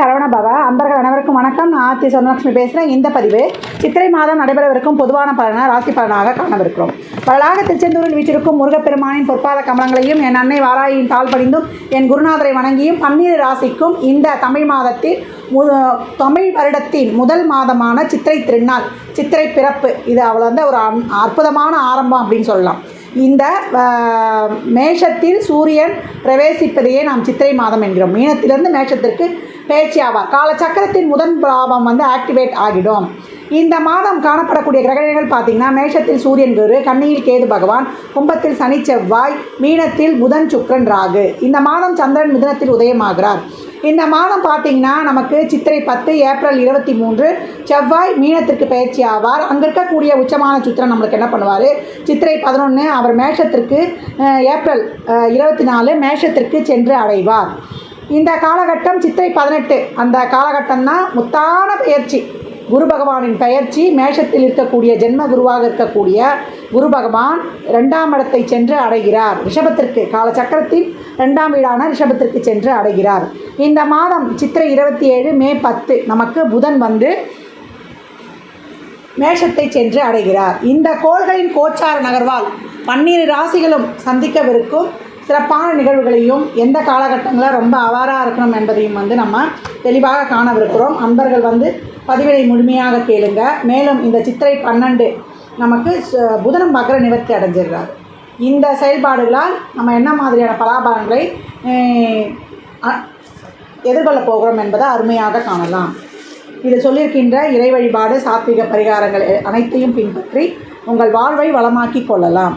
சரவண பவா. அன்பர்கள் அனைவருக்கும் வணக்கம். நான் ஆர்த்தி சொர்ணலட்சுமி பேசுகிறேன் இந்த பதிவு சித்திரை மாதம் நடைபெறவிருக்கும் பொதுவான பலனாக ராசி பலனாக காணவிருக்கிறோம். பலனாக திருச்செந்தூரில் வீற்றிருக்கும் முருகப்பெருமானின் பொற்பாத கமலங்களையும் என் அன்னை வாராயின் தாழ் படிந்தும் என் குருநாதரை வணங்கியும் பன்னீர் ராசிக்கும் இந்த தமிழ் மாதத்தில் மு தமிழ் வருடத்தின் முதல் மாதமான சித்திரை திருநாள் சித்திரை பிறப்பு. இது அவள் வந்து ஒரு அன்- அற்புதமான ஆரம்பம் அப்படின்னு சொல்லலாம். இந்த மேஷத்தில் சூரியன் பிரவேசிப்பதையே நாம் சித்திரை மாதம் என்கிறோம். மீனத்திலிருந்து மேஷத்திற்கு பேச்சு ஆவார் காலச்சக்கரத்தின் முதன் பாவம் வந்து ஆக்டிவேட் ஆகிடும். இந்த மாதம் காணப்படக்கூடிய கிரகணங்கள் பார்த்தீங்கன்னா மேஷத்தில் சூரியன் குரு கண்ணியில் கேது பகவான் கும்பத்தில் சனி செவ்வாய் மீனத்தில் புதன் சுக்கிரன் ராகு. இந்த மாதம் சந்திரன் மிதனத்தில் உதயமாகிறார். இந்த மாதம் பார்த்தீங்கன்னா நமக்கு சித்திரை பத்து ஏப்ரல் இருபத்தி மூன்று செவ்வாய் மீனத்திற்கு பயிற்சி ஆவார் அங்கே இருக்கக்கூடிய உச்சமான சித்திரன் நம்மளுக்கு என்ன பண்ணுவார்? சித்திரை பதினொன்று அவர் மேஷத்திற்கு ஏப்ரல் இருபத்தி நாலு மேஷத்திற்கு சென்று அடைவார். இந்த காலகட்டம் சித்திரை பதினெட்டு. அந்த காலகட்டம் தான் முத்தான பயிற்சி குரு பகவானின் பெயர்ச்சி மேஷத்தில் இருக்கக்கூடிய ஜென்ம குருவாக இருக்கக்கூடிய குரு பகவான் ரெண்டாம் இடத்தை சென்று அடைகிறார். ரிஷபத்திற்கு காலச்சக்கரத்தின் ரெண்டாம் வீடான ரிஷபத்திற்கு சென்று அடைகிறார். இந்த மாதம் சித்திரை இருபத்தி ஏழு மே பத்து நமக்கு புதன் வந்து மேஷத்தை சென்று அடைகிறார். இந்த கோள்களின் கோச்சார நகர்வால் பன்னிரு ராசிகளும் சந்திக்கவிருக்கும். சிறப்பான நிகழ்வுகளையும் எந்த காலகட்டங்களில் ரொம்ப அவாராக இருக்கணும் என்பதையும் வந்து நம்ம தெளிவாக காணவிருக்கிறோம். அன்பர்கள் வந்து பதிவினை முழுமையாக கேளுங்க. மேலும் இந்த சித்திரை பன்னெண்டு நமக்கு புதனம் பக்ர நிவர்த்தி அடைஞ்சிடுறார். இந்த செயல்பாடுகளால் நம்ம என்ன மாதிரியான பலாபலன்களை எதிர்கொள்ளப் போகிறோம் என்பதை அருமையாக காணலாம். இது சொல்லியிருக்கின்ற இறை வழிபாடு சாத்விக பரிகாரங்கள் அனைத்தையும் பின்பற்றி உங்கள் வாழ்வை வளமாக்கிக் கொள்ளலாம்.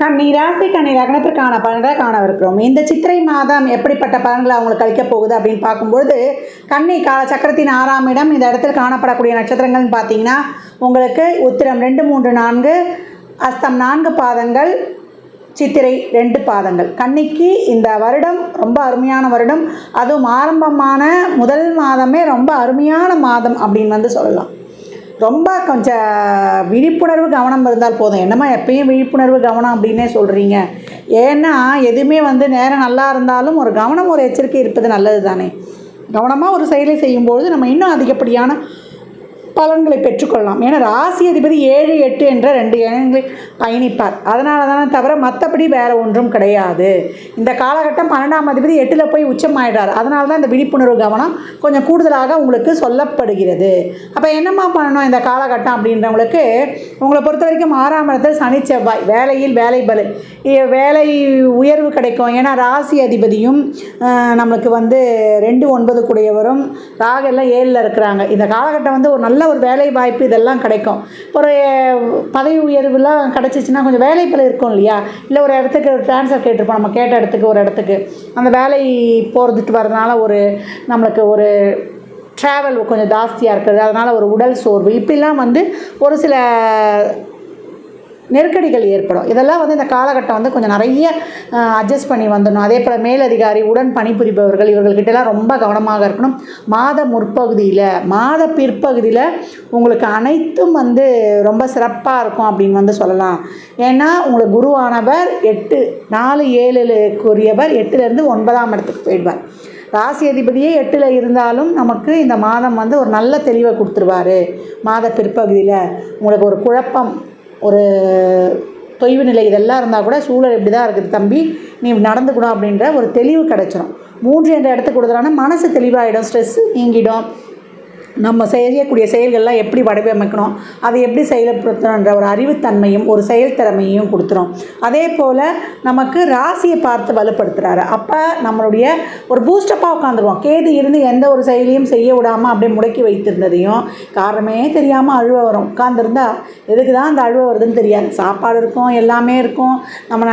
கண்ணி ராசி கன்னி லக்னத்திற்கான பலன்களை காணவிருக்கிறோம். இந்த சித்திரை மாதம் எப்படிப்பட்ட பலன்களை அவங்களுக்கு அளிக்கப் போகுது அப்படின்னு பார்க்கும்பொழுது கண்ணி கால சக்கரத்தின் ஆறாம் இடம் இந்த இடத்தில் காணப்படக்கூடிய நட்சத்திரங்கள்னு பார்த்தீங்கன்னா உங்களுக்கு உத்திரம் ரெண்டு மூன்று நான்கு அஸ்தம் நான்கு பாதங்கள் சித்திரை ரெண்டு பாதங்கள். கன்னிக்கு இந்த வருடம் ரொம்ப அருமையான வருடம். அதுவும் ஆரம்பமான முதல் மாதமே ரொம்ப அருமையான மாதம் அப்படின்னு வந்து சொல்லலாம். ரொம்ப கொஞ்சம் விழிப்புணர்வு கவனம் இருந்தால் போதும். என்னம்மா எப்பயும் விழிப்புணர்வு கவனம் அப்படின்னே சொல்கிறீங்க ஏன்னா எதுவுமே வந்து நேரம் நல்லா இருந்தாலும் ஒரு கவனம் ஒரு எச்சரிக்கை இருப்பது நல்லது தானே கவனமாக ஒரு செயலை செய்யும்பொழுது நம்ம இன்னும் அதிகப்படியான பலன்களை பெற்றுக்கொள்ளலாம். ஏன்னா ராசி அதிபதி ஏழு எட்டு என்ற ரெண்டு எண்களை பயணிப்பார். அதனால தானே தவிர மற்றபடி வேறு ஒன்றும் கிடையாது. இந்த காலகட்டம் பன்னெண்டாம் அதிபதி எட்டில் போய் உச்சமாயிடுறார். அதனால தான் இந்த விழிப்புணர்வு கவனம் கொஞ்சம் கூடுதலாக உங்களுக்கு சொல்லப்படுகிறது. அப்போ என்னம்மா பண்ணணும் இந்த காலகட்டம் அப்படின்றவங்களுக்கு? உங்களை பொறுத்த வரைக்கும் ஆறாம் இடத்தில் சனி செவ்வாய். வேலையில் வேலை பலு. வேலை உயர்வு கிடைக்கும். ஏன்னா ராசி அதிபதியும் நம்மளுக்கு வந்து ரெண்டு ஒன்பது கூடியவரும் ராகெல்லாம் ஏழில் இருக்கிறாங்க. இந்த காலகட்டம் வந்து ஒரு நல்ல ஒரு வேலை வாய்ப்பு இதெல்லாம் கிடைக்கும். ஒரு பதவி உயர்வுலாம் கிடச்சிச்சின்னா கொஞ்சம் வேலை பல இருக்கும் இல்லையா? இல்லை ஒரு இடத்துக்கு ட்ரான்ஸ்ஃபர் கேட்டிருப்போம். நம்ம கேட்ட இடத்துக்கு ஒரு இடத்துக்கு. அந்த வேலை போகிறதுக்கு வரதுனால ஒரு நம்மளுக்கு ஒரு ட்ராவல் கொஞ்சம் ஜாஸ்தியாக இருக்கிறது. அதனால் ஒரு உடல் சோர்வு. இப்படிலாம் வந்து ஒரு சில நெருக்கடிகள் ஏற்படும். இதெல்லாம் வந்து இந்த காலகட்டம் வந்து கொஞ்சம் நிறைய அட்ஜஸ்ட் பண்ணி வந்துடணும். அதே போல் மேலதிகாரி உடன் பணிபுரிபவர்கள் இவர்கள்கிட்டலாம் ரொம்ப கவனமாக இருக்கணும். மாத முற்பகுதியில் மாத பிற்பகுதியில் உங்களுக்கு அனைத்தும் வந்து ரொம்ப சிறப்பாக இருக்கும் அப்படின்னு வந்து சொல்லலாம். ஏன்னா உங்களுக்கு குருவானவர் எட்டு நாலு ஏழுக்குரியவர் எட்டுலேருந்து ஒன்பதாம் இடத்துக்கு போயிடுவார். ராசி அதிபதியே எட்டில் இருந்தாலும் நமக்கு இந்த மாதம் வந்து ஒரு நல்ல தெளிவை கொடுத்துருவாரு. மாத பிற்பகுதியில் உங்களுக்கு ஒரு குழப்பம் ஒரு தொய்வு நிலை இதெல்லாம் இருந்தால் கூட சூழல் இப்படி தான் இருக்குது தம்பி. நீ நடந்துக்கணும் அப்படின்ற ஒரு தெளிவு கிடச்சிரும். மூன்று என்ற இடத்துக்கு கொடுக்குறாங்கன்னா மனசு தெளிவாகிடும் ஸ்ட்ரெஸ்ஸு நீங்கிடும். நம்ம செய்யக்கூடிய செயல்கள்லாம் எப்படி வடிவமைக்கணும் அதை எப்படி செயல்படுத்தணுன்ற ஒரு அறிவுத்தன்மையும் ஒரு செயல்திறமையும் கொடுத்துரும். அதே போல் நமக்கு ராசியை பார்த்து வலுப்படுத்துகிறாரு அப்போ நம்மளுடைய ஒரு பூஸ்டப்பாக உட்காந்துருவோம் கேது இருந்து எந்த ஒரு செயலையும் செய்ய விடாமல் அப்படியே முடக்கி வைத்திருந்ததையும் காரணமே தெரியாமல் அழுவ வரும். உட்காந்துருந்தா எதுக்கு தான் அந்த அழுவ வருதுன்னு தெரியாது. சாப்பாடு இருக்கும் எல்லாமே இருக்கும். நம்ம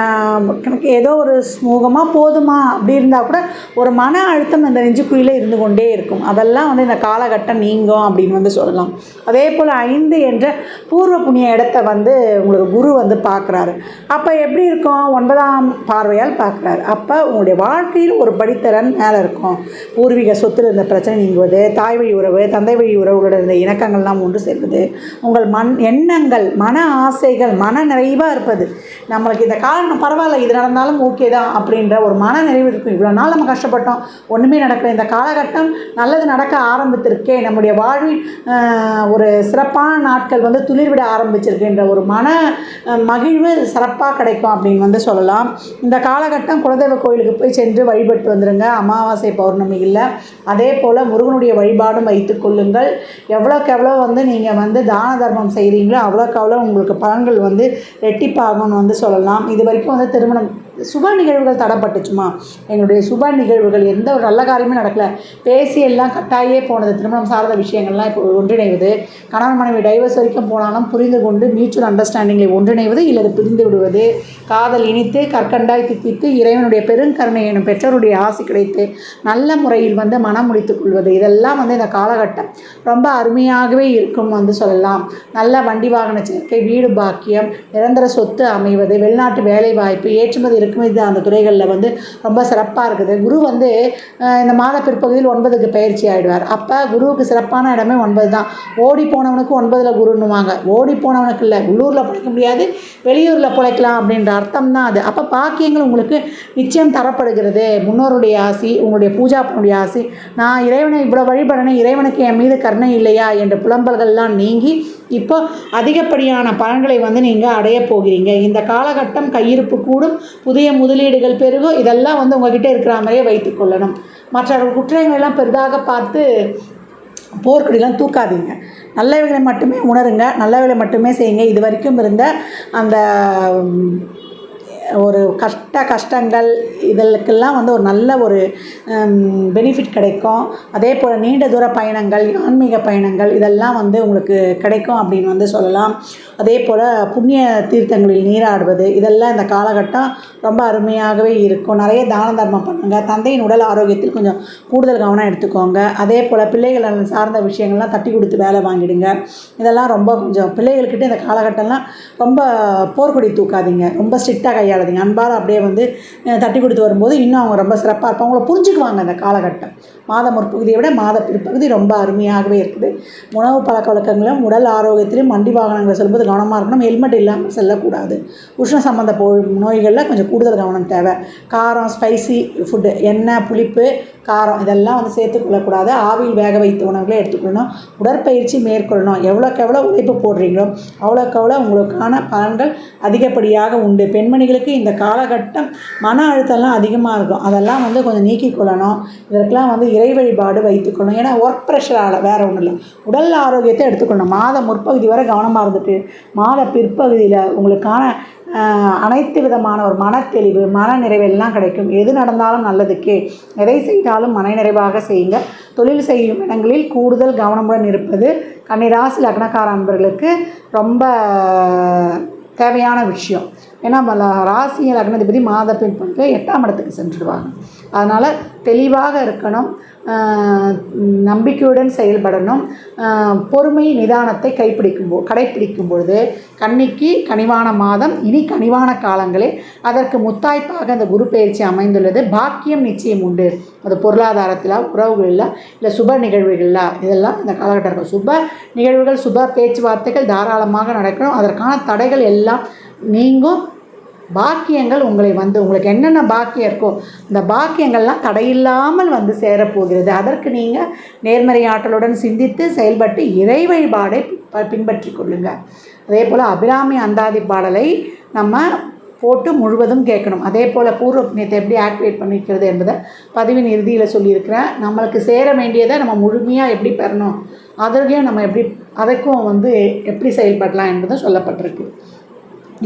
எனக்கு ஏதோ ஒரு ஸ்மூகமாக போதுமா அப்படி இருந்தால் கூட ஒரு மன அழுத்தம் இந்த நெஞ்சுக்குழியில் இருந்து கொண்டே இருக்கும். அதெல்லாம் வந்து இந்த காலகட்டம் நீ நீங்கும் அப்படின்னு வந்து சொல்லலாம். அதே போல் ஐந்து என்ற பூர்வ புண்ணிய இடத்த வந்து உங்களுக்கு குரு வந்து பார்க்குறாரு. அப்போ எப்படி இருக்கும்? ஒன்பதாம் பார்வையால் பார்க்குறாரு. அப்போ உங்களுடைய வாழ்க்கையில் ஒரு படித்தரன் மேலே இருக்கும். பூர்வீக சொத்தில் இருந்த பிரச்சனை நீங்குவது தாய் வழி உறவு தந்தை வழி உறவுகளோட இருந்த இணக்கங்கள்லாம் ஒன்று சேர்வது உங்கள் மண் எண்ணங்கள் மன ஆசைகள் மன நிறைவாக இருப்பது. நம்மளுக்கு இந்த காரணம் பரவாயில்ல இது நடந்தாலும் ஓகே தான் அப்படின்ற ஒரு மன நிறைவு இருக்கும். இவ்வளோ நாள் நம்ம கஷ்டப்பட்டோம் ஒன்றுமே நடக்கல. இந்த காலகட்டம் நல்லது நடக்க ஆரம்பித்திருக்கே நம்முடைய வாழ்வில் ஒரு சிறப்பான நாட்கள் வந்து துளிர்விட ஆரம்பிச்சிருக்கின்ற ஒரு மன மகிழ்வு சிறப்பாக கிடைக்கும் அப்படின்னு வந்து சொல்லலாம். இந்த காலகட்டம் குலதெய்வ கோயிலுக்கு போய் சென்று வழிபட்டு வந்துடுங்க அமாவாசை பௌர்ணமி இல்லை. அதே போல் முருகனுடைய வழிபாடும் வைத்துக் கொள்ளுங்கள். எவ்வளோக்கு எவ்வளோ வந்து நீங்கள் வந்து தான தர்மம் செய்கிறீங்களோ அவ்வளோக்கு அவ்வளோ உங்களுக்கு பலன்கள் வந்து ரெட்டிப்பாகும்னு வந்து சொல்லலாம். இது வரைக்கும் வந்து திருமணம் சுப நிகழ்வுகள் தடப்பட்டுச்சுமா. எங்களுடைய சுப நிகழ்வுகள் எந்த ஒரு நல்ல காரியமே நடக்கல. பேசி எல்லாம் கட்டாயே போனது. திருமணம் சார்ந்த விஷயங்கள்லாம் இப்போ ஒன்றிணைவது. கணவன் மனைவி டைவர்ஸ் வரைக்கும் போனாலும் புரிந்து கொண்டு மியூச்சுவல் அண்டர்ஸ்டாண்டிங்கில் ஒன்றிணைவது இல்லது பிரிந்து விடுவது. காதல் இனித்து கற்கண்டாய் தித்தித்து இறைவனுடைய பெருங்கருணை எனும் பெற்றோருடைய ஆசை கிடைத்து நல்ல முறையில் வந்து மனம் முடித்துக் கொள்வது. இதெல்லாம் வந்து இந்த காலகட்டம். ரொம்ப அருமையாகவே இருக்கும் வந்து சொல்லலாம். நல்ல வண்டி வாகன சேர்க்கை வீடு பாக்கியம் நிரந்தர சொத்து அமைவது வெளிநாட்டு வேலை வாய்ப்பு ஏற்றுமதி இது அந்த துறைகளில் வந்து ரொம்ப சிறப்பாக இருக்குது. குரு வந்து இந்த மாத பிற்பகுதியில் ஒன்பதுக்கு பயிற்சி ஆகிடுவார் அப்போ குருவுக்கு சிறப்பான இடமே ஒன்பது தான். ஓடி போனவனுக்கு ஒன்பதில் குருன்னுவாங்க. ஓடி போனவனுக்கு இல்லை. உள்ளூரில் பிழைக்க முடியாது. வெளியூரில் பிழைக்கலாம் அப்படின்ற அர்த்தம் தான் அது. அப்போ பாக்கியங்கள் உங்களுக்கு நிச்சயம் தரப்படுகிறது. முன்னோருடைய ஆசி உங்களுடைய பூஜா பண்ணுடைய ஆசி. நான் இறைவனை இவ்வளோ வழிபடணும். இறைவனுக்கு என் மீது கருணை இல்லையா? என்ற புலம்பல்கள்லாம் நீங்கி இப்போ அதிகப்படியான பலன்களை வந்து நீங்கள் அடைய போகிறீங்க. இந்த காலகட்டம் கையிருப்பு கூடும் புதிய முதலீடுகள் பெருகும் இதெல்லாம் வந்து உங்ககிட்ட இருக்கிற மாதிரியே வைத்துக்கொள்ளணும் மற்றவர்கள் குற்றங்களை எல்லாம் பெரிதாக பார்த்து போர்க்கடிலாம் தூக்காதீங்க. நல்லவைகளை மட்டுமே உணருங்க நல்லவைகளை மட்டுமே செய்யுங்க. இது வரைக்கும் இருந்த அந்த ஒரு கஷ்ட கஷ்டங்கள் இதற்கெல்லாம் வந்து ஒரு நல்ல ஒரு பெனிஃபிட் கிடைக்கும். அதே போல் நீண்ட தூர பயணங்கள் ஆன்மீக பயணங்கள் இதெல்லாம் வந்து உங்களுக்கு கிடைக்கும் அப்படின்னு வந்து சொல்லலாம். அதே போல் புண்ணிய தீர்த்தங்களில் நீராடுவது இதெல்லாம் இந்த காலகட்டம் ரொம்ப அருமையாகவே இருக்கும். நிறைய தான தர்மம் பண்ணுங்கள் தந்தையின் உடல் ஆரோக்கியத்தில் கொஞ்சம் கூடுதல் கவனம் எடுத்துக்கோங்க. அதே போல் பிள்ளைகள் சார்ந்த விஷயங்கள்லாம் தட்டி கொடுத்து வேலை வாங்கிடுங்க. இதெல்லாம் ரொம்ப கொஞ்சம் பிள்ளைகள்கிட்ட இந்த காலகட்டம்லாம் ரொம்ப போர்க்கொடி தூக்காதீங்க. ரொம்ப ஸ்ட்ரிக்டாக கையாளாதீங்க அன்பால் அப்படியே வந்து தட்டி கொடுத்து வரும்போது இன்னும் அவங்க ரொம்ப சிறப்பாக இருப்பாங்க. அவங்கள புரிஞ்சுக்குவாங்க அந்த காலகட்டம். மாத முற்பகுதியை விட மாத பிற்பகுதி ரொம்ப அருமையாகவே இருக்குது. உணவு பழக்க வழக்கங்களும் உடல் ஆரோக்கியத்திலும் வண்டி வாகனங்களை செல்லும்போது கவனமாக இருக்கணும். ஹெல்மெட் இல்லாமல் செல்லக்கூடாது. உஷ்ண சம்மந்த போ நோய்களில் கொஞ்சம் கூடுதல் கவனம் தேவை. காரம் ஸ்பைசி ஃபுட்டு எண்ணெய் புளிப்பு காரம் இதெல்லாம் வந்து சேர்த்துக்கொள்ளக்கூடாது ஆவியில் வேக வைத்த உணவுகளை எடுத்துக்கொள்ளணும். உடற்பயிற்சி மேற்கொள்ளணும். எவ்வளோக்கு எவ்வளோ உழைப்பு போடுறீங்களோ அவ்வளோக்கு அவ்வளோ உங்களுக்கான பலன்கள் அதிகப்படியாக உண்டு. பெண்மணிகளுக்கு இந்த காலகட்டம் மன அழுத்தம்லாம் அதிகமாக இருக்கும். அதெல்லாம் வந்து கொஞ்சம் நீக்கிக் கொள்ளணும். இதற்கெல்லாம் வந்து இறை வழிபாடு வைத்துக்கணும் ஏன்னா ஒர்க் ப்ரெஷரால் வேறு ஒன்றும் இல்லை. உடல் ஆரோக்கியத்தை எடுத்துக்கணும் மாத முற்பகுதி வரை கவனமாக இருந்துட்டு மாத பிற்பகுதியில் உங்களுக்கான அனைத்து விதமான ஒரு மனத்தெளிவு மன நிறைவெல்லாம் கிடைக்கும். எது நடந்தாலும் நல்லதுக்கே. எதை செய்தாலும் மன நிறைவாக செய்யுங்க. தொழில் செய்யும் இடங்களில் கூடுதல் கவனமுடன் இருப்பது கன்னிராசி லக்னக்கார அன்பர்களுக்கு ரொம்ப தேவையான விஷயம். ஏன்னா மல ராசி லக்னாதிபதி மாத பின்பற்ற எட்டாம் இடத்துக்கு சென்றுடுவாங்க. அதனால் தெளிவாக இருக்கணும் நம்பிக்கையுடன் செயல்படணும். பொறுமை நிதானத்தை கைப்பிடிக்கும் போ கடைப்பிடிக்கும் பொழுது கன்னிக்கு கனிவான மாதம் இனி கனிவான காலங்களே. அதற்கு முத்தாய்ப்பாக அந்த குரு பயிற்சி அமைந்துள்ளது. பாக்கியம் நிச்சயம் உண்டு. அது பொருளாதாரத்தில் உறவுகளில் இல்லை சுப நிகழ்வுகளில் இதெல்லாம் இந்த காலகட்டம் இருக்கும். சுப நிகழ்வுகள் சுப பேச்சுவார்த்தைகள் தாராளமாக நடக்கணும். அதற்கான தடைகள் எல்லாம் நீங்கும். பாக்கியங்கள் உங்களை வந்து உங்களுக்கு என்னென்ன பாக்கியம் இருக்கோ அந்த பாக்கியங்கள்லாம் தடையில்லாமல் வந்து சேரப்போகிறது. அதற்கு நீங்கள் நேர்மறை ஆற்றலுடன் சிந்தித்து செயல்பட்டு இறை வழிபாடை பின்பற்றி பின்பற்றிக் கொள்ளுங்கள் அதே போல் அபிராமி அந்தாதி பாடலை நம்ம போட்டு முழுவதும் கேட்கணும். அதே போல் பூர்வ புண்ணியத்தை எப்படி ஆக்டிவேட் பண்ணிக்கிறது என்பதை பதிவின் இறுதியில் சொல்லியிருக்கிறேன். நம்மளுக்கு சேர வேண்டியதை நம்ம முழுமையாக எப்படி பெறணும் அதற்கையும் நம்ம எப்படி அதற்கும் வந்து எப்படி செயல்படலாம் என்பதும் சொல்லப்பட்டிருக்கு.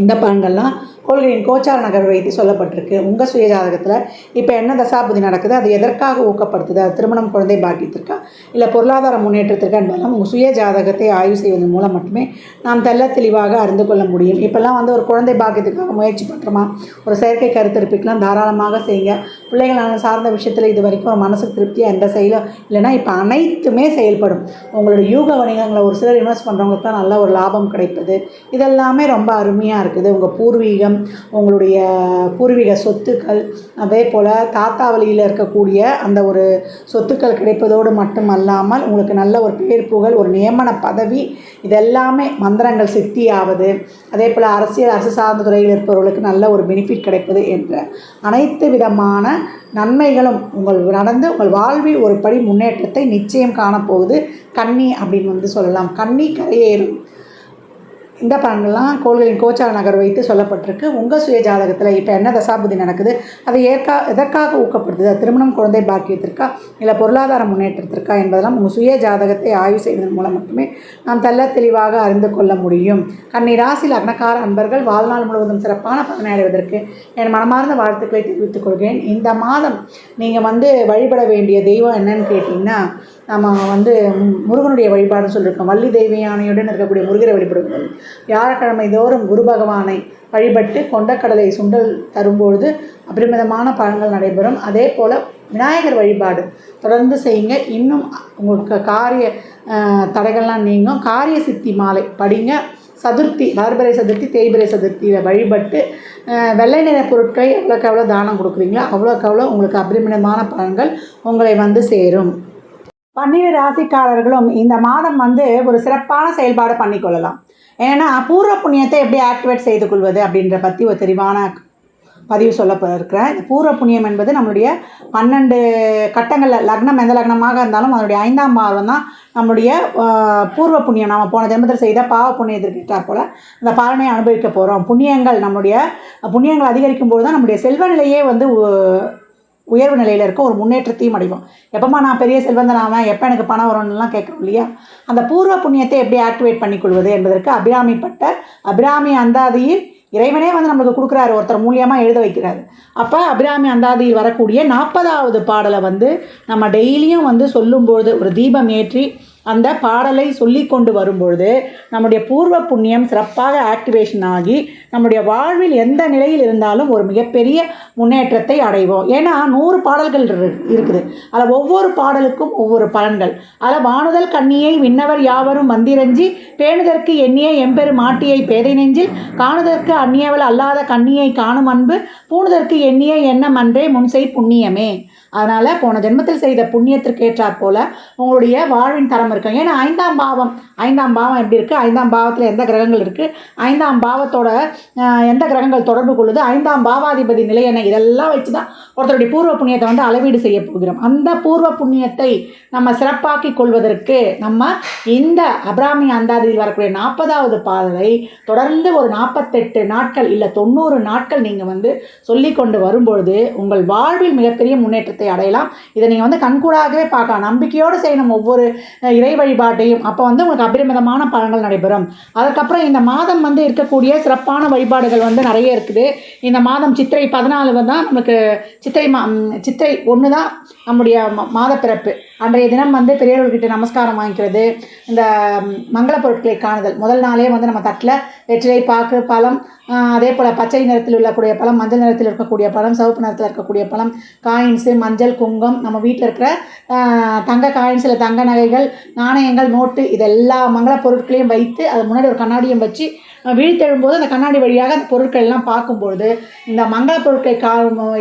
இந்த பலன்கள்லாம் கொள்கையின் கோச்சார நகர் வைத்து சொல்லப்பட்டிருக்கு. உங்கள் சுய ஜாதகத்தில் இப்போ என்ன தசாபுதி நடக்குது? அது எதற்காக ஊக்கப்படுத்துது? அது திருமணம் குழந்தை பாக்கியத்திற்கா? இல்லை பொருளாதார முன்னேற்றத்திற்கா என்பதெல்லாம் உங்கள் சுய ஜாதகத்தை ஆய்வு செய்வதன் மூலம் மட்டுமே நாம் தெல்ல தெளிவாக அறிந்து கொள்ள முடியும். இப்போல்லாம் வந்து ஒரு குழந்தை பாக்கியத்துக்காக முயற்சி பண்ணுறோமா ஒரு செயற்கை கருத்தரிப்புக்கெலாம் தாராளமாக செய்யுங்க. பிள்ளைகள் சார்ந்த விஷயத்தில் இது வரைக்கும் ஒரு மனசுக்கு திருப்தியாக எந்த செயலும் இல்லைன்னா இப்போ அனைத்துமே செயல்படும். உங்களோட யூக வணிகங்களை ஒரு சிலர் இன்வெஸ்ட் பண்ணுறவங்களுக்கு தான் நல்ல ஒரு லாபம் கிடைப்பது. இதெல்லாமே ரொம்ப அருமையாக இருக்குது. உங்கள் பூர்வீகம் உங்களுடைய பூர்வீக சொத்துக்கள் அதே போல் தாத்தா வழியில் இருக்கக்கூடிய அந்த ஒரு சொத்துக்கள் கிடைப்பதோடு மட்டும் அல்லாமல் உங்களுக்கு நல்ல ஒரு பேர் புகழ் ஒரு நியமன பதவி இதெல்லாமே மந்திரங்கள் சித்தியாவது. அதே போல் அரசியல் அரசு சார்ந்த துறையில் இருப்பவர்களுக்கு நல்ல ஒரு பெனிஃபிட் கிடைப்பது என்ற அனைத்து விதமான நன்மைகளும் உங்கள் நடந்து உங்கள் வாழ்வில் ஒரு படி முன்னேற்றத்தை நிச்சயம் காணப்போகுது. கன்னி அப்படின்னு வந்து சொல்லலாம். கன்னி கரையேறும். இந்த பலன்கள்லாம் கோள்களின் கோச்சார நகர் வைத்து சொல்லப்பட்டிருக்கு. உங்கள் சுய ஜாதகத்தில் இப்போ என்ன தசாபுதி நடக்குது? அதை ஏற்கா எதற்காக ஊக்கப்படுத்துது? திருமணம் குழந்தை பாக்கியத்திற்கா? இல்லை பொருளாதார முன்னேற்றத்திற்கா? என்பதெல்லாம் உங்கள் சுய ஜாதகத்தை ஆய்வு செய்வதன் மூலம் மட்டுமே நாம் தெல்ல தெளிவாக அறிந்து கொள்ள முடியும். கண்ணி ராசி லக்னக்கார அன்பர்கள் வாழ்நாள் முழுவதும் சிறப்பான பலனை அடைவதற்கு என் மனமார்ந்த வாழ்த்துக்களை தெரிவித்துக் கொள்கிறேன். இந்த மாதம் நீங்கள் வந்து வழிபட வேண்டிய தெய்வம் என்னன்னு கேட்டிங்கன்னா நம்ம வந்து முருகனுடைய வழிபாடுன்னு சொல்லியிருக்கோம் வள்ளி தேவியானையுடன் இருக்கக்கூடிய முருகரை வழிபடுவது வியாழக்கிழமை தோறும் குரு பகவானை வழிபட்டு கொண்டக்கடலை சுண்டல் தரும்பொழுது அபரிமிதமான பலன்கள் நடைபெறும். அதே போல் விநாயகர் வழிபாடு தொடர்ந்து செய்யுங்க. இன்னும் உங்களுக்கு காரிய தடைகள்லாம் நீங்கும். காரிய சித்தி மாலை படிங்க. சதுர்த்தி வளர்பிறை சதுர்த்தி தேய்பிறை சதுர்த்தியில் வழிபட்டு வெள்ளை நிற பொருட்களை எவ்வளோக்கு எவ்வளோ தானம் கொடுக்குறீங்களோ அவ்வளோக்கு அவ்வளோ உங்களுக்கு அபரிமிதமான பலன்கள் உங்களை வந்து சேரும். பன்னிரு ராசிக்காரர்களும் இந்த மாதம் வந்து ஒரு சிறப்பான செயல்பாடு பண்ணிக்கொள்ளலாம். ஏன்னா பூர்வ புண்ணியத்தை எப்படி ஆக்டிவேட் செய்து கொள்வது அப்படின்ற பற்றி ஒரு தெளிவான பதிவு சொல்ல இருக்கிறேன் இந்த பூர்வ புண்ணியம் என்பது நம்மளுடைய பன்னெண்டு கட்டங்களில் லக்னம் எந்த லக்னமாக இருந்தாலும் அதனுடைய ஐந்தாம் பாவம் தான் நம்மளுடைய பூர்வ புண்ணியம். நம்ம போன ஜென்மத்தில் செய்த பாவ புண்ணியத்திற்கு போல் அந்த பலனை அனுபவிக்க போகிறோம் புண்ணியங்கள் நம்முடைய புண்ணியங்கள் அதிகரிக்கும் போது தான் நம்முடைய செல்வ நிலையே வந்து உயர்வு நிலையில் இருக்க ஒரு முன்னேற்றத்தையும் அடைவோம். எப்பமா நான் பெரிய செல்வந்தன் ஆவேன்? எப்போ எனக்கு பணம் வரும்னுலாம் கேட்குறோம் இல்லையா? அந்த பூர்வ புண்ணியத்தை எப்படி ஆக்டிவேட் பண்ணிக்கொள்வது என்பதற்கு அபிராமி பட்டர் அபிராமி அந்தாதியில் இறைவனே வந்து நம்மளுக்கு கொடுக்குறாரு. ஒருத்தர் மூலியமாக எழுத வைக்கிறாரு. அப்போ அபிராமி அந்தாதியில் வரக்கூடிய நாற்பதாவது பாடலை வந்து நம்ம டெய்லியும் வந்து சொல்லும்போது ஒரு தீபம் ஏற்றி அந்த பாடலை சொல்லி கொண்டு வரும்பொழுது நம்முடைய பூர்வ புண்ணியம் சிறப்பாக ஆக்டிவேஷன் ஆகி நம்முடைய வாழ்வில் எந்த நிலையில் இருந்தாலும் ஒரு மிகப்பெரிய முன்னேற்றத்தை அடைவோம். ஏன்னா நூறு பாடல்கள் இரு- இருக்குது. அதில் ஒவ்வொரு பாடலுக்கும் ஒவ்வொரு பலன்கள். அதில் வானுதல் கண்ணியை விண்ணவர் யாவரும் வந்திரஞ்சி பேணுதற்கு எண்ணிய எம்பெரு மாட்டியை பேதை நெஞ்சில் காணுதற்கு அந்நியவள் அல்லாத கண்ணியை காணும் அன்பு பூணுதற்கு எண்ணிய எண்ணம் அன்றே முன்செய் புண்ணியமே. அதனால் போன ஜென்மத்தில் செய்த புண்ணியத்திற்கு ஏற்றாற் போல உங்களுடைய வாழ்வின் தரம் இருக்கும் ஏன்னா ஐந்தாம் பாவம் ஐந்தாம் பாவம் எப்படி இருக்குது ஐந்தாம் பாவத்தில் எந்த கிரகங்கள் இருக்குது ஐந்தாம் பாவத்தோட எந்த கிரகங்கள் தொடர்பு கொள்ளுது? ஐந்தாம் பாவாதிபதி நிலை என்ன? இதெல்லாம் வச்சு தான் ஒருத்தருடைய பூர்வ புண்ணியத்தை வந்து அளவீடு செய்ய போகிறோம். அந்த பூர்வ புண்ணியத்தை நம்ம சிறப்பாக்கி கொள்வதற்கு நம்ம இந்த அபிராமி அந்தாதியில் வரக்கூடிய நாற்பதாவது பாடலை தொடர்ந்து ஒரு நாற்பத்தெட்டு நாட்கள் இல்லை தொண்ணூறு நாட்கள் நீங்கள் வந்து சொல்லி கொண்டு வரும்பொழுது உங்கள் வாழ்வில் மிகப்பெரிய முன்னேற்றத்தை அடையலாம். இதை நீங்கள் வந்து கண்கூடாகவே பார்க்கலாம். நம்பிக்கையோடு செய்யணும் ஒவ்வொரு இறை வழிபாட்டையும். அப்போ வந்து உங்களுக்கு அபரிமிதமான பலன்கள் நடைபெறும். அதுக்கப்புறம் இந்த மாதம் வந்து இருக்கக்கூடிய சிறப்பான வழிபாடுகள் வந்து நிறைய இருக்குது. இந்த மாதம் சித்திரை பதினாலு தான் நமக்கு சித்திரை மா சித்திரை ஒன்று தான் நம்முடைய மாதப்பிறப்பு. அன்றைய தினம் வந்து பெரியவர்கிட்ட நமஸ்காரம் வாங்கிக்கிறது. இந்த மங்கள பொருட்களை காணுதல். முதல் நாளே வந்து நம்ம தட்டில் வெற்றிலை பாக்கு பழம் அதே போல் பச்சை நிறத்தில் உள்ளக்கூடிய பழம் மஞ்சள் நிறத்தில் இருக்கக்கூடிய பழம் சிவப்பு நிறத்தில் இருக்கக்கூடிய பழம் காயின்ஸு மஞ்சள் குங்கம் நம்ம வீட்டில் இருக்கிற தங்க காயின்ஸ் இல்லை தங்க நகைகள் நாணயங்கள் நோட்டு இதெல்லா மங்கள பொருட்களையும் வைத்து அது முன்னாடி ஒரு கண்ணாடியும் வச்சு வீழ்த்தெழும்போது விழித்தெழும்போது அந்த கண்ணாடி வழியாக அந்த பொருட்கள் எல்லாம் பார்க்கும்பொழுது இந்த மங்கள பொருட்களை கா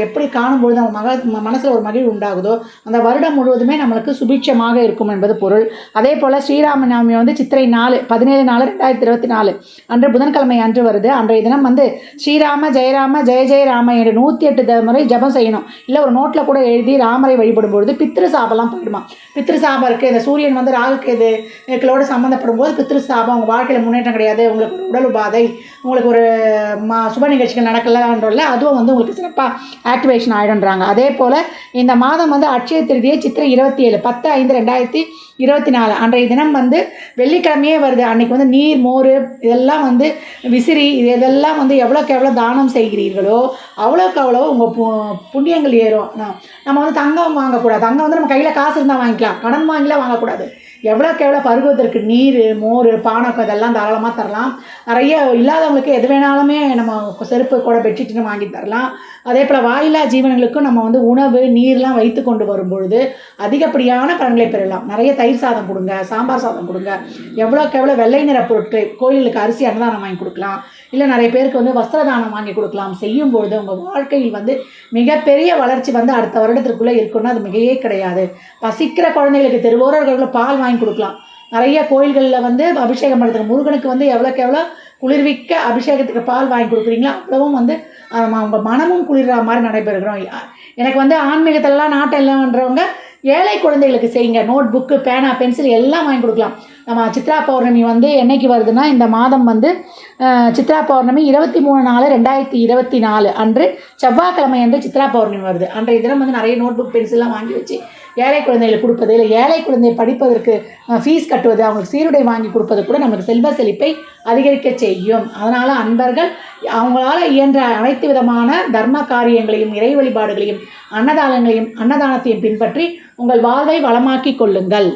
எப்படி காணும்பொழுது நம்ம மக மனசில் ஒரு மகிழ்வு உண்டாகுதோ அந்த வருடம் முழுவதுமே நம்மளுக்கு சுபிட்சமாக இருக்கும் என்பது பொருள். அதே போல் ஸ்ரீராம நவமி வந்து சித்திரை நாலு பதினேழு நாலு ரெண்டாயிரத்தி இருபத்தி நாலு. அன்று புதன்கிழமை அன்று வருது. அன்றைய தினம் வந்து ஸ்ரீராம ஜெயராம ஜெய ஜெயராம என்று நூற்றி எட்டு முறை ஜெபம் செய்யணும். இல்லை ஒரு நோட்டில் கூட எழுதி ராமரை வழிபடும் பொழுது பித்ரு சாபம்லாம் போயிடுமா. பித்ரு சாபம் இருக்குது இந்த சூரியன் வந்து ராகுக்கு இது எங்களோட சம்மந்தப்படும் போது பித்ரு சாபம் உங்கள் வாழ்க்கையில் முன்னேற்றம் கிடையாது. உங்களுக்கு ஒரு உடல் உபாதை உங்களுக்கு ஒரு மா சுப நிகழ்ச்சிகள் நடக்கலன்றல அதுவும் வந்து உங்களுக்கு சிறப்பாக ஆக்டிவேஷன் ஆகிடும்ன்றாங்க அதே போல் இந்த மாதம் வந்து அட்சய திருதியை சித்திரை இருபத்தி ஏழு பத்து ஐந்து ரெண்டாயிரத்தி இருபத்தி நாலு. அன்றைய தினம் வந்து வெள்ளிக்கிழமையே வருது. அன்றைக்கி வந்து நீர் மோர் இதெல்லாம் வந்து விசிறி இது இதெல்லாம் வந்து எவ்வளோக்கு எவ்வளோ தானம் செய்கிறீர்களோ அவ்வளோக்கு அவ்வளோ உங்கள் பு புண்ணியங்கள் ஏறும். நம்ம வந்து தங்கம் வாங்கக்கூடாது. தங்கம் வந்து நம்ம கையில் காசு இருந்தால் வாங்கிக்கலாம். கடன் வாங்கிலாம் வாங்கக்கூடாது. எவ்வளோக்கு எவ்வளோ பருகுவதற்கு நீர் மோர் பானக்கம் இதெல்லாம் தாராளமாக தரலாம். நிறைய இல்லாதவங்களுக்கு எது வேணாலுமே நம்ம செருப்பு கூட பெட்ஷீட்டு வாங்கி தரலாம். அதே போல் வாயில்லா ஜீவனங்களுக்கும் நம்ம வந்து உணவு நீர்லாம் வைத்து கொண்டு வரும்பொழுது அதிகப்படியான பலன்களை பெறலாம். நிறைய தயிர் சாதம் கொடுங்க சாம்பார் சாதம் கொடுங்க. எவ்வளோக்கு எவ்வளோ வெள்ளை நிற பொருட்கள் கோயிலுக்கு அரிசி அன்னதானம் வாங்கி கொடுக்கலாம். இல்லை நிறைய பேருக்கு வந்து வஸ்திரதானம் வாங்கி கொடுக்கலாம். செய்யும் பொழுது உங்கள் வாழ்க்கையில் வந்து மிகப்பெரிய வளர்ச்சி வந்து அடுத்த வருடத்திற்குள்ளே இருக்குன்னா அது மிகையே கிடையாது. பசிக்கிற குழந்தைகளுக்கு தெருவோரர்களுக்கு பால் வாங்கி கொடுக்கலாம். நிறைய கோயில்களில் வந்து அபிஷேகம் பண்ணுறது முருகனுக்கு வந்து எவ்வளோக்கு எவ்வளோ குளிர்விக்க அபிஷேகத்துக்கு பால் வாங்கி கொடுக்குறீங்களோ அவ்வளவும் வந்து ஆஹ், அவங்க மனமும் குளிர்ற மாதிரி நடைபெறுகிறோம். எனக்கு வந்து ஆன்மீகத்திலலாம் நாட்டம் இல்லைன்றவங்க ஏழை குழந்தைகளுக்கு செய்யுங்க. நோட் புக்கு பேனா பென்சில் எல்லாம் வாங்கி கொடுக்கலாம். நம்ம சித்ரா பௌர்ணமி வந்து என்றைக்கு வருதுன்னா இந்த மாதம் வந்து சித்ரா பௌர்ணமி இருபத்தி மூணு நாலு ரெண்டாயிரத்தி இருபத்தி நாலு அன்று செவ்வாய்க்கிழமை அன்று சித்ரா பௌர்ணமி வருது. அன்றைய தினம் வந்து நிறைய நோட் புக் பென்சில்லாம் வாங்கி வச்சு ஏழை குழந்தைகளுக்கு கொடுப்பது இல்லை ஏழை குழந்தை படிப்பதற்கு ஃபீஸ் கட்டுவது அவங்களுக்கு சீருடை வாங்கி கொடுப்பது கூட நமக்கு செல்வ செழிப்பை அதிகரிக்க செய்யும். அதனால் அன்பர்கள் அவங்களால் இயன்ற அனைத்து விதமான தர்ம காரியங்களையும் இறை வழிபாடுகளையும் அன்னதானங்களையும் அன்னதானத்தையும் பின்பற்றி உங்கள் வாழ்வை வளமாக்கி கொள்ளுங்கள்.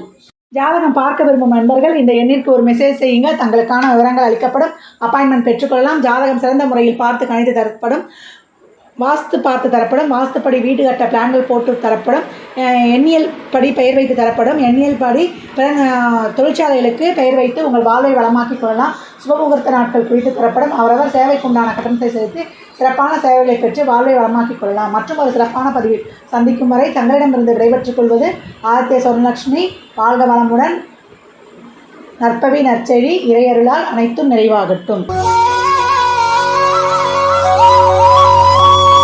ஜாதகம் பார்க்க விரும்பும் நண்பர்கள் இந்த எண்ணிற்கு ஒரு மெசேஜ் செய்யுங்க தங்களுக்கான விவரங்கள் அளிக்கப்படும். அப்பாயின்மெண்ட் பெற்றுக்கொள்ளலாம் ஜாதகம் சிறந்த முறையில் பார்த்து கணித்து தரப்படும். வாஸ்து பார்த்து தரப்படும். வாஸ்துப்படி வீடு கட்ட பிளான்கள் போட்டு தரப்படும். எண்ணியல் படி பெயர் வைத்து தரப்படும். எண்ணியல் படி பிற- தொழிற்சாலைகளுக்கு பெயர் வைத்து உங்கள் வாழ்வை வளமாக்கிக் கொள்ளலாம். சுபமுகூர்த்த நாட்கள் குறித்து தரப்படும். அவரவர் சேவைக்குண்டான கட்டணத்தை செலுத்தி சிறப்பான சேவைகளை பெற்று வாழ்வை வளமாக்கிக் கொள்ளலாம். மற்றும் ஒரு சிறப்பான பதிவில் சந்திக்கும் வரை தங்களிடமிருந்து விடைபெற்றுக் கொள்வது ஆதித்ய சொர்ணலட்சுமி வாழ்க வளமுடன். நற்பவி நற்செழி இறையருளால் அனைத்தும் நிறைவாகட்டும்.